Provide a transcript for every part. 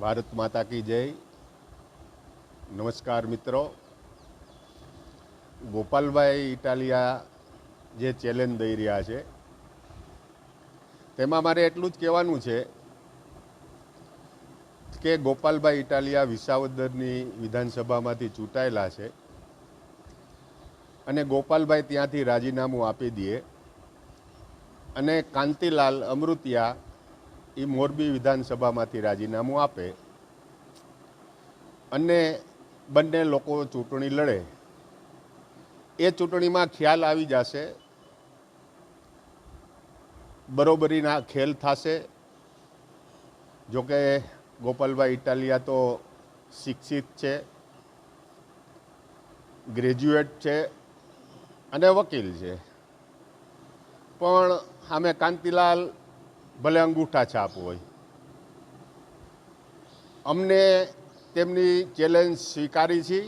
ભારત માતા કી જય. નમસ્કાર મિત્રો. ગોપાલભાઈ ઇટાલિયા જે ચેલેન્જ દઈ રહ્યા છે, તેમાં મારે એટલું જ કહેવાનું છે કે ગોપાલભાઈ ઇટાલિયા વિસાવદરની વિધાનસભામાંથી ચૂંટાયેલા છે અને ગોપાલભાઈ ત્યાંથી રાજીનામું આપી દે. અને કાંતિલાલ અમૃતિયા એ મોરબી વિધાનસભામાંથી રાજીનામું આપે અને બંને લોકો ચૂંટણી લડે. એ ચૂંટણીમાં ખ્યાલ આવી જશે, બરોબરીના ખેલ થશે. જોકે ગોપાલભાઈ ઇટાલિયા તો શિક્ષિત છે, ગ્રેજ્યુએટ છે અને વકીલ છે. પણ સામે કાંતિલાલ ભલે અંગૂઠા છાપ હોય. અમને તેમની ચેલેન્જ સ્વીકારી છે.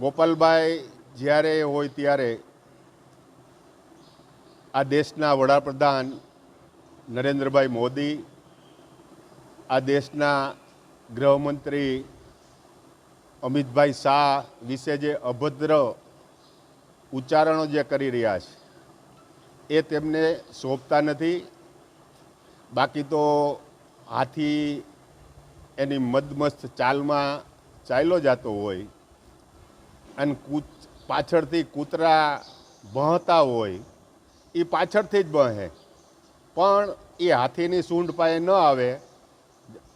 ગોપાલભાઈ જ્યારે હોય ત્યારે આ દેશના વડાપ્રધાન નરેન્દ્રભાઈ મોદી, આ દેશના ગૃહમંત્રી અમિતભાઈ શાહ વિશે જે અભદ્ર ઉચ્ચારણો જે કરી રહ્યા છે એ તેમને સોંપતા નથી. બાકી તો હાથી એની મદમસ્ત ચાલમાં ચાલ્યો જતો હોય અને કૂચ, પાછળથી કૂતરા ભહતા હોય, એ પાછળથી જ બહે પણ એ હાથીની સૂંઢ પાસે ન આવે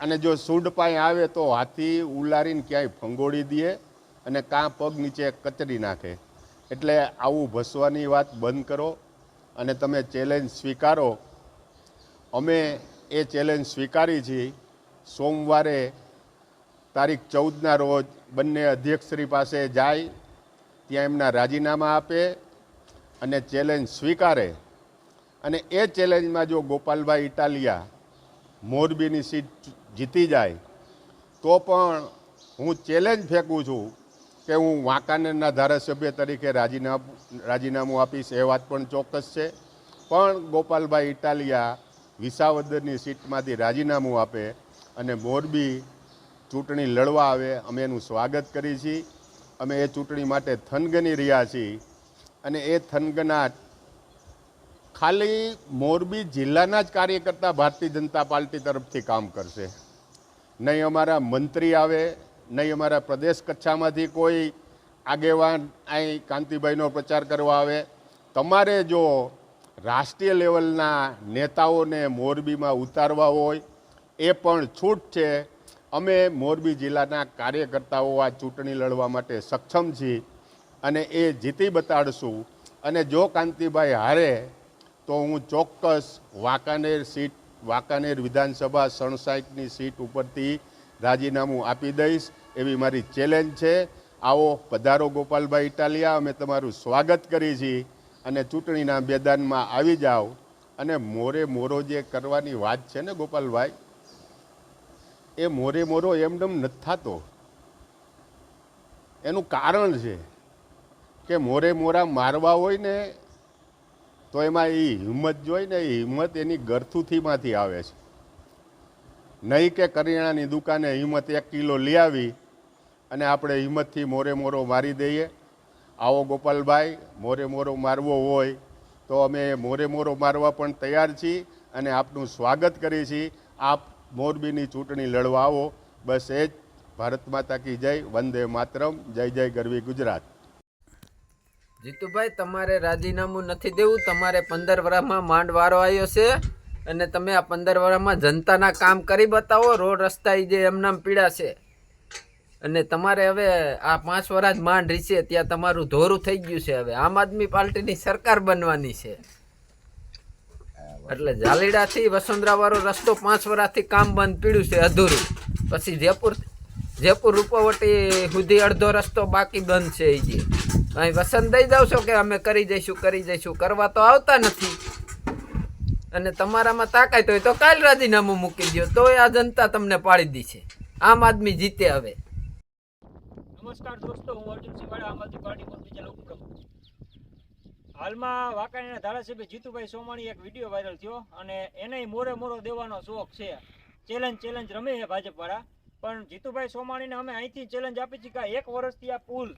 અને જો સૂંઢ પાસે આવે તો હાથી ઉલારીને ક્યાંય ફંગોળી દે અને કાં પગ નીચે કચડી નાખે. એટલે આવું ભસવાની વાત બંધ કરો. અને તમે ચેલેન્જ સ્વીકારો. અમે એ ચેલેન્જ સ્વીકારી છીએ સોમવારે તારીખ ચૌદના રોજ બંને અધ્યક્ષશ્રી પાસે જાય, ત્યાં એમના રાજીનામા આપે અને ચેલેન્જ સ્વીકારે. અને એ ચેલેન્જમાં જો ગોપાલભાઈ ઇટાલિયા મોરબીની સીટ જીતી જાય, તો પણ હું ચેલેન્જ ફેંકું છું કે હું વાંકાનેરના ધારાસભ્ય તરીકે રાજીનામું રાજીનામું આપીશ એ વાત પણ ચોક્કસ છે. પણ ગોપાલભાઈ ઇટાલિયા વિસાવદરની સીટમાંથી રાજીનામું આપે અને મોરબી ચૂંટણી લડવા આવે, અમે એનું સ્વાગત કરી છીએ અમે એ ચૂંટણી માટે થનગની રહ્યા છીએ અને એ થનગનાટ ખાલી મોરબી જિલ્લાના જ કાર્યકર્તા ભારતીય જનતા પાર્ટી તરફથી કામ કરશે. નહીં અમારા મંત્રી આવે નહીં અમારા પ્રદેશ કચ્છામાંથી કોઈ આગેવાન અહીં કાંતિભાઈનો પ્રચાર કરવા આવે. તમારે જો રાષ્ટ્રીય લેવલના નેતાઓને મોરબીમાં ઉતારવા હોય, એ પણ છૂટ છે. અમે મોરબી જિલ્લાના કાર્યકર્તાઓ આ ચૂંટણી લડવા માટે સક્ષમ છીએ અને એ જીતી બતાડશું. અને જો કાંતિભાઈ હારે, તો હું ચોક્કસ વાંકાનેર સીટ, વાંકાનેર વિધાનસભા સણસાઠની સીટ ઉપરથી રાજીનામું આપી દઈશ એવી મારી ચેલેન્જ છે. આવો પધારો ગોપાલભાઈ ઇટાલિયા, અમે તમારું સ્વાગત કરી છીએ અને ચૂંટણીના મેદાનમાં આવી જાઓ અને મોરે મોરો જે કરવાની વાત છે ને ગોપાલભાઈ, એ મોરે મોરો એમડમ નથી થતો. એનું કારણ છે કે મોરે મોરા મારવા હોય ને, તો એમાં એ હિંમત જોઈ ને એ હિંમત એની ગરથુથીમાંથી આવે છે. નહીં કે કરિયાણાની દુકાને હિંમત એક કિલો લઈ આવી અને આપણે હિંમતથી મોરે મોરો મારી દઈએ. આવો ગોપાલભાઈ, મોરે મોરો મારવો હોય તો અમે મોરે મોરો મારવા પણ તૈયાર છીએ અને આપનું સ્વાગત કરીએ છીએ. આપ મોરબીની ચૂંટણી લડવા આવો. બસ એ જ. ભારત માતા કી જય. વંદે માતરમ. જય જય ગરવી ગુજરાત. જીતુભાઈ, તમારે રાજીનામું નથી દેવું. તમારે પંદર વર્ષમાં માંડ વારો આવ્યો છે. અને તમે આ પંદર વર્ષમાં જનતાના કામ કરી બતાવો, રોડ રસ્તા જે એમનામ પીડા છે. અને તમારે હવે આ પાંચ વર્ષ માંડ રીશે ત્યાં તમારું ધોરું થઈ ગયું છે હવે. આમ આદમી પાર્ટીની સરકાર બનવાની છે. એટલે જાલીડાથી વસુંધરા વાળો રસ્તો પાંચ વર્ષથી કામ બંધ પીડ્યું છે અધૂરું. પછી જયપુર જયપુર રૂપવટી સુધી અડધો રસ્તો બાકી બંધ છે એ જે. અહીં વસંત દઈ દઉં છો કે અમે કરી જઈશું કરી જઈશું? કરવા તો આવતા નથી. અને તમારામાં તાકાત હોય તો કાલ રાજીનામું મૂકી દો તો આ જનતા તમને પાડી દીશે. આમ આદમી જીતે હવે. નમસ્કાર દોસ્તો, હું અર્જુનસિંહ વાળા આમ આદમી પાર્ટી મોરબી ઉપપ્રમુખ હાલમાં વાંકાણીના ધારાસભ્ય જીતુભાઈ સોમાણી એક વીડિયો વાયરલ થયો અને એને મોરે મોરો દેવાનો શોખ છે. ચેલેન્જ ચેલેન્જ રમે છે ભાજપવાળા. પણ જીતુભાઈ સોમાણીને અમે અહીંથી ચેલેન્જ આપી છે કે એક વર્ષથી આ પુલ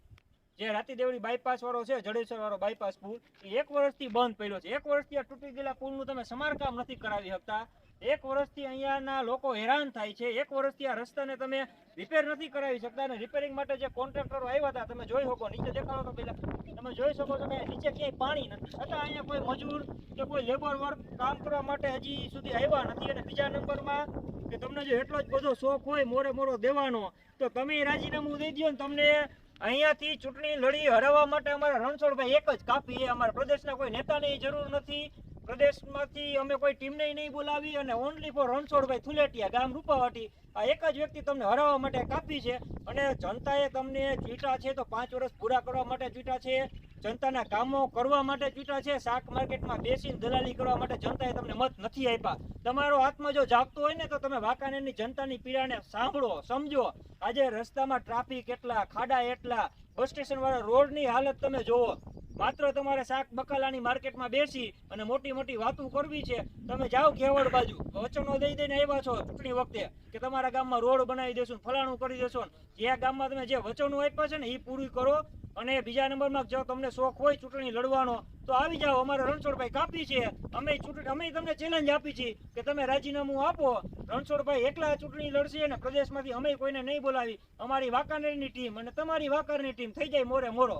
જે રાતીદેવડી બાયપાસ વાળો છે, જડેશ્વર વાળો બાયપાસ પુલ, એ એક વર્ષથી બંધ પડ્યો છે. એક વર્ષથી આ તૂટી ગયેલા પુલનું તમે સમારકામ નથી કરાવી શકતા. એક વર્ષથી અહીંયાના લોકો હેરાન થાય છે. એક વર્ષથી આ રસ્તાને તમે રિપેર નથી કરાવી શકતા અને રિપેરિંગ માટે જે કોન્ટ્રાક્ટરો આવ્યા હતા, તમે જોઈ શકો, નીચે દેખાડો તો પહેલાં તમે જોઈ શકો કે નીચે ક્યાંય પાણી નથી. છતાં અહીંયા કોઈ મજૂર કે કોઈ લેબર વર્ક કામ કરવા માટે હજી સુધી આવ્યા નથી. અને બીજા નંબરમાં કે તમને જો એટલો જ બધો શોખ હોય, મોરે મોરો દેવાનો, તો તમે રાજીનામું દઈ દો ને તમને અહીંયાથી ચૂંટણી લડી હરાવવા માટે અમારા રણછોડભાઈ એક જ એ અમારા પ્રદેશના કોઈ નેતાની જરૂર નથી. પ્રદેશમાંથી અમે કોઈ ટીમને નહીં બોલાવી અને ઓનલી ફોર રણછોડભાઈ થુલેટિયા ગામ રૂપાવાટી આ એક જ વ્યક્તિ તમને હરાવવા માટે કાપી છે અને જનતાએ તમને ચૂંટા છે તો પાંચ વર્ષ પૂરા કરવા માટે ચૂંટા છે, જનતાના કામો કરવા માટે ચૂંટા છે, શાક માર્કેટમાં બેસીને દલાલી કરવા માટે જનતાએ તમને મત નથી આપ્યા. તમારો આત્મા જો જાગતો હોય ને તો તમે વાંકાનેરની જનતાની પીડાને સાંભળો, સમજો. આજે રસ્તામાં ટ્રાફિક એટલા, ખાડા એટલા, બસ સ્ટેશન વાળા રોડની હાલત તમે જોવો માત્ર તમારે શાક બકાલાની માર્કેટમાં બેસી અને મોટી મોટી વાતો કરવી છે, તમે જાઓ ઘેવડ બાજુ. વચનો દઈ દઈને આવ્યા છો ચૂંટણી વખતે કે તમારા ગામમાં રોડ બનાવી દેશું ફલાણું કરી દેશો જે ગામમાં તમે જે વચનો આપ્યા છે ને એ પૂરી કરો અને બીજા નંબરમાં જો તમને શોખ હોય ચૂંટણી લડવાનો, તો આવી જાઓ. અમારે રણછોડભાઈ કાપી છે. અમે ચૂંટણી અમે તમને ચેલેન્જ આપી છે કે તમે રાજીનામું આપો. રણછોડભાઈ એકલા ચૂંટણી લડશે અને પ્રદેશમાંથી અમે કોઈને નહીં બોલાવી. અમારી વાંકાનેરની ટીમ અને તમારી વાંકાનેરની ટીમ થઈ જાય મોરે મોરો.